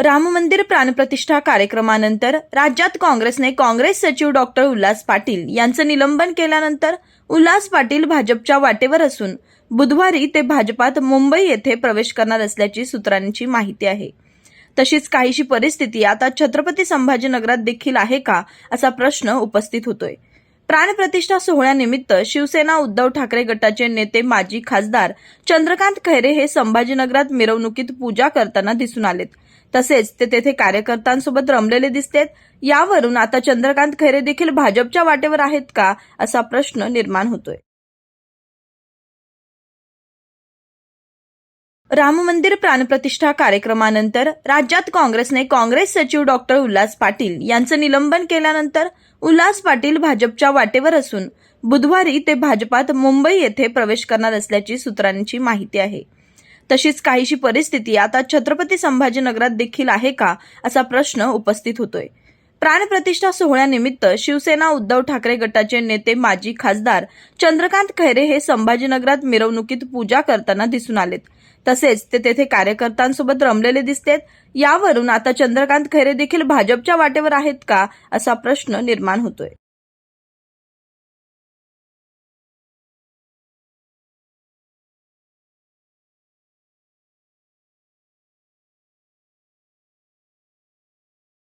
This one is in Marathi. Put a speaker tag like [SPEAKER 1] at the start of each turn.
[SPEAKER 1] राम मंदिर प्राणप्रतिष्ठा कार्यक्रमानंतर राज्यात काँग्रेसने काँग्रेस सचिव डॉक्टर उल्हास पाटील यांचं निलंबन केल्यानंतर उल्हास पाटील भाजपच्या वाटेवर असून बुधवारी ते भाजपात मुंबई येथे प्रवेश करणार असल्याची सूत्रांची माहिती आहे. तशीच काहीशी परिस्थिती आता छत्रपती संभाजीनगरात देखील आहे का असा प्रश्न उपस्थित होतोय. प्राणप्रतिष्ठा सोहळ्यानिमित्त शिवसेना उद्धव ठाकरे गटाचे नेते माजी खासदार चंद्रकांत खैरे हे संभाजीनगरात मिरवणुकीत पूजा करताना दिसून आलेत. तसेच ते तेथे कार्यकर्त्यांसोबत रमलेले दिसतेत यावरून आता चंद्रकांत खैरे देखील भाजपच्या वाटेवर आहेत का असा प्रश्न निर्माण होतोय. राम मंदिर प्राणप्रतिष्ठा कार्यक्रमानंतर राज्यात काँग्रेसने काँग्रेस सचिव डॉक्टर उल्हास पाटील यांचं निलंबन केल्यानंतर उल्हास पाटील भाजपच्या वाटेवर असून बुधवारी ते भाजपात मुंबई येथे प्रवेश करणार असल्याची सूत्रांची माहिती आहे. तशीच काहीशी परिस्थिती आता छत्रपती संभाजीनगरात देखील आहे का असा प्रश्न उपस्थित होतोय. प्राणप्रतिष्ठा सोहळ्यानिमित्त शिवसेना उद्धव ठाकरे गटाचे नेते माजी खासदार चंद्रकांत खैरे हे संभाजीनगरात मिरवणुकीत पूजा करताना दिसून आलेत. तसेच ते तेथे कार्यकर्त्यांसोबत रमलेले दिसतेत. यावरून आता चंद्रकांत खैरे देखील भाजपच्या वाटेवर आहेत का असा प्रश्न निर्माण होतोय.